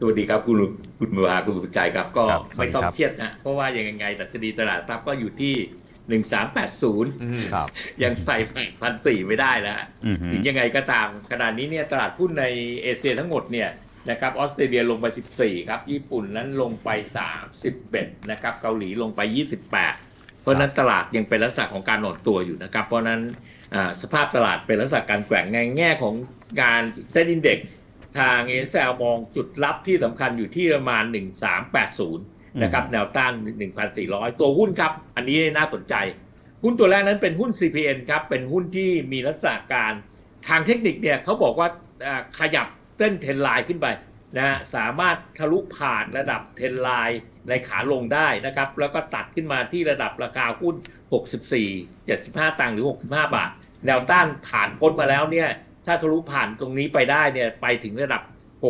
สวัสดีครับคุณคุณมือคุณสุใจครับ ก็ครับสวัสไม่ดีต้องครับ เครียดนะ เพราะว่ายังไงดัชนีตลาดทรัพย์ก็อยู่ที่1380ครับ ยังไปพันสี่ไม่ได้แล้ว อือฮึ ถึงยังไงก็ตามขณะนี้เนี่ยตลาดหุ้นในเอเชียทั้งหมดเนี่ยนะครับออสเตรเลียลงไป 14 ครับ ญี่ปุ่นนั้นลงไป 31 นะครับ เกาหลีลงไป 28 เพราะฉะนั้นตลาดยังเป็นลักษณะของการหนอนตัวอยู่นะครับ เพราะฉะนั้นอ่าสภาพตลาดเป็นลักษณะการแกว่งในแง่ของการเซ็นอินเด็ก ทางเอเซลมองจุดรับที่สำคัญอยู่ที่ประมาณ 1380 นะครับ แนวต้าน 1,400 ตัวหุ้นครับ อันนี้น่าสนใจ หุ้นตัวแรกนั้นเป็นหุ้น CPN ครับ เป็นหุ้นที่มีลักษณะการทางเทคนิคเนี่ยเขาบอกว่าอ่าขยับเต้นเทรนไลน์ขึ้นไปนะฮะสามารถทะลุผ่านระดับเทรนไลน์ในขาลงได้นะครับ แล้วก็ตัดขึ้นมาที่ระดับราคาหุ้น 64 75 ตังค์หรือ 65 บาท แนวต้านผ่านพ้นมาแล้วเนี่ย ถ้าทะลุผ่านตรงนี้ไปได้เนี่ยไปถึงระดับ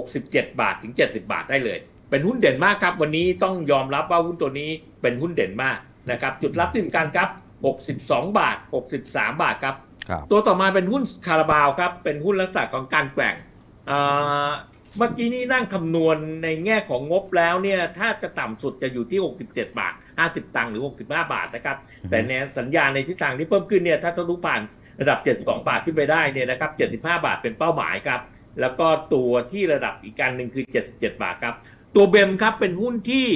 67 บาทถึง 70 บาทได้เลย เป็นหุ้นเด่นมากครับ วันนี้ต้องยอมรับว่าหุ้นตัวนี้เป็นหุ้นเด่นมากนะครับ จุดรับที่สำคัญครับ 62 บาท 63 บาทครับครับ ตัวต่อมาเป็นหุ้นคาราบาวครับ เป็นหุ้นลักษณะของการแกว่งเอ่อเมื่อกี้นี้นั่งคำนวณในแง่ของงบแล้วเนี่ยถ้าจะต่ำสุดจะอยู่ที่ 67 บาท 50 ตังค์หรือ 65 บาทนะครับ แต่ในสัญญาณในทิศทางที่เพิ่มขึ้นเนี่ยถ้าทะลุผ่าน ระดับ 72 บาทขึ้นไปได้เนี่ยนะครับ 75 บาทเป็นเป้าหมายครับ แล้วก็ตัวที่ระดับอีกการหนึ่งคือ 77 บาทครับ ตัวเบมครับเป็นหุ้นที่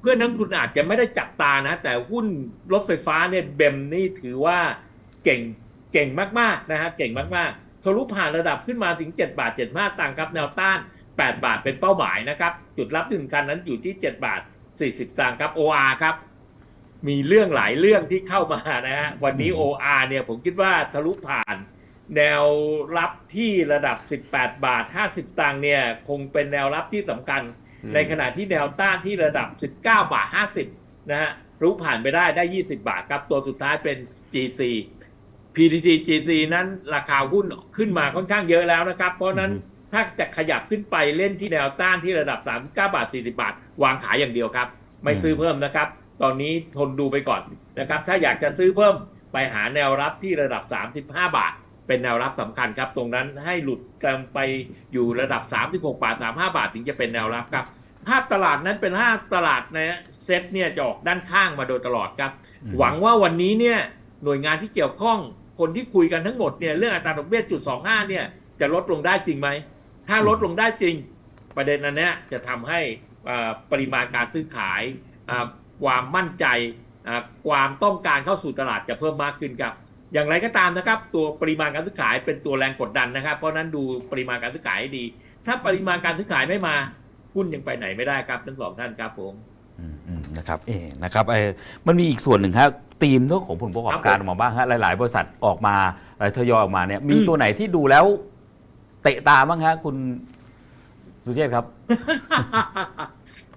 เพื่อนนักลงทุนอาจจะไม่ได้จับตานะ แต่หุ้นรถไฟฟ้าเนี่ยเบมนี่ถือว่าเก่งเก่งมากๆนะฮะเก่งมากๆทะลุผ่านระดับขึ้นมาถึง 7 บาท 75 ตังค์ครับแนวต้าน 8 บาทเป็นเป้าหมายนะครับ จุดรับที่สำคัญนั้นอยู่ที่ 7 บาท 40 ตังค์ครับ OR ครับ มีเรื่องหลายเรื่องที่เข้ามานะฮะวันนี้อืม OR เนี่ยผมคิดว่าทะลุผ่าน แนวรับที่ระดับ 18 บาท 50 ตังค์เนี่ยคงเป็นแนวรับที่สำคัญ ในขณะที่แนวต้านที่ระดับ 19 บาท 50 นะฮะรู้ผ่านไปได้ได้ 20 บาทครับ ตัวสุดท้ายเป็น GC PTT GC นั้นราคาหุ้นขึ้นมาค่อนข้างเยอะแล้วนะครับ เพราะฉะนั้นอือฮึถ้าจะขยับขึ้นไปเล่นที่แนวต้านที่ระดับ 39 บาท 40 บาท วางขายอย่างเดียวครับ ไม่ซื้อเพิ่มนะครับ ตอนนี้ทนดูไปก่อนนะครับ ถ้าอยากจะซื้อเพิ่มไปหาแนวรับที่ระดับ 35 บาท เป็นแนวรับสำคัญครับ ตรงนั้นให้หลุดกันไปอยู่ระดับ 36 บาท 35 บาท ถึงจะเป็นแนวรับครับ ภาพตลาดนั้นเป็นภาพตลาดนะเซ็ตเนี่ยจะออกด้านข้างมาโดยตลอดครับอืมหวังว่าวันนี้เนี่ยหน่วยงานที่เกี่ยวข้องคนที่คุยกันทั้งหมดเนี่ยเรื่องอัตราดอกเบี้ยจุด25เนี่ยจะลดลงได้จริงไหม ถ้าลดลงได้จริง ประเด็นอันเนี้ยจะทำให้อ่าปริมาณการซื้อขายอ่า ความมั่นใจอ่าความต้องการเข้าสู่ตลาดจะเพิ่มมากขึ้นครับ อย่างไรก็ตามนะครับ ตัวปริมาณการซื้อขายเป็นตัวแรงกดดันนะครับ เพราะฉะนั้นดูปริมาณการซื้อขายให้ดี ถ้าปริมาณการซื้อขายไม่มาหุ้นยังไปไหนไม่ได้ครับทั้งสองท่านครับผมอืมอืมนะครับเอนะครับเออมันมีอีกส่วนหนึ่งครับธีมเรื่องของผลประกอบการคอรับผมอกมาบ้างฮะหลาย ๆ บริษัทออกมาหลายทยอยออกมาเนี่ยมีอืมตัวไหนที่ดูแล้ว เตะตาบ้างฮะคุณสุเชษฐ์ครับ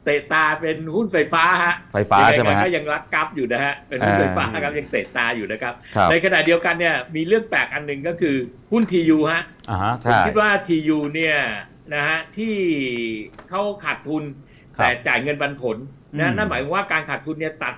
เตะตาเป็นหุ้นไฟฟ้าฮะไฟฟ้าใช่ไหมยังงฮะก็ยังรักกราฟอยู่นะฮะเป็นหุ้นอ่าไฟฟ้าครับยังเตะตาอยู่นะครับครับ ในขณะเดียวกันเนี่ยมีเรื่องแปลกอันหนึ่งก็คือหุ้นทียูฮะอ่าฮะผมใช่คิดว่าทียูเนี่ยนะฮะที่เขาขาดทุนครับแต่จ่ายเงินปันผลอืนะมนั่นหมายความว่าการขาดทุนเนี่ยตัด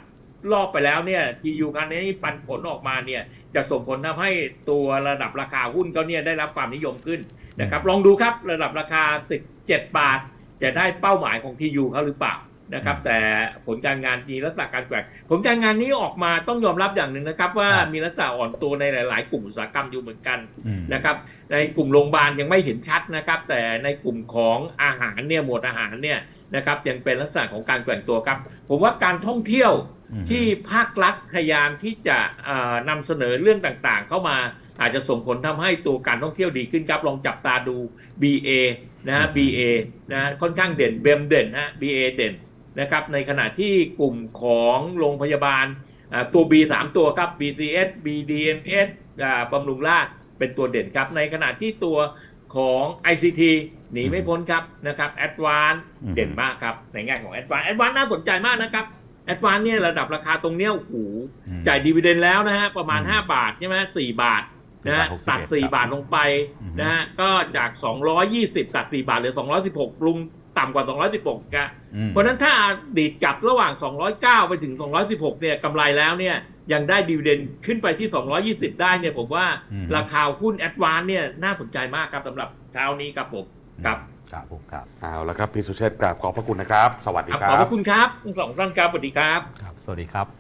รอบไปแล้วเนี่ยทียูครั้งนี้ปันผลออกมาเนี่ยจะส่งผลทำให้ตัวระดับราคาหุ้นเขาเนี่ยได้รับความนิยมขึ้นนะครับลองดูครับระดับราคา 17 บาท จะได้เป้าหมายของทียูเขาหรือเปล่านะครับ แต่ผลการงานมีลักษณะการแกว่งผลการงานนี้ออกมาต้องยอมรับอย่างหนึ่งนะครับ ว่าครับมีลักษณะอ่อนตัวในหลาย ๆ กลุ่มอุตสาหกรรมอยู่เหมือนกันอืมนะครับ ในกลุ่มโรงพยาบาลยังไม่เห็นชัดนะครับ แต่ในกลุ่มของอาหารเนี่ยหมวดอาหารเนี่ยนะครับยังเป็นลักษณะของการแกว่งตัวครับ ผมว่าการท่องเที่ยวอืมที่ภาครัฐพยายามที่จะเอ่อนำเสนอเรื่องต่างๆ เข้ามาอาจจะส่งผลทำให้ตัวการท่องเที่ยวดีขึ้นครับ ลองจับตาดู BA นะฮะ BA นะฮะค่อนข้างเด่นเบมเด่นฮะ BA เด่นนะครับในขณะที่กลุ่มของโรงพยาบาลอ่าตัว B 3 ตัวครับ BCS BDMS อ่าบำรุงราษฎร์เป็นตัวเด่นครับ ในขณะที่ตัวของ ICT หนีไม่พ้นครับนะครับ Advance อืมเด่นมากครับ ในแง่ของ Advance Advance น่าสนใจมากนะครับ Advance เนี่ยระดับราคาตรงเนี้ยโอ้โหอืมจ่ายดีเวเดนแล้วนะฮะประมาณอืม5บาทใช่ไหมสี่บาท นะฮะ4ตัด61 4บาทลงไปอืมนะฮะก็จาก 220 ตัด 4 บาทเหลือ 216ลุงต่ำกว่า 216กะอืมเพราะฉะนั้นถ้าดีดกลับระหว่าง 209 ไปถึง 216 เนี่ยกำไรแล้วเนี่ยยังได้ดีเวเดนขึ้นไปที่ 220 ได้เนี่ยผมว่าอืมราคาหุ้นแอดวานเนี่ยน่าสนใจมากครับสำหรับเช้านี้ครับผมครับครับผมครับเอาละครับพี่สุเชษฐ์กราบขอบพระคุณนะครับ สวัสดีครับครัขอบพบระคุณครับทั้งสองท่านครับสวัสดีครับ ครับ สวัสดีครับ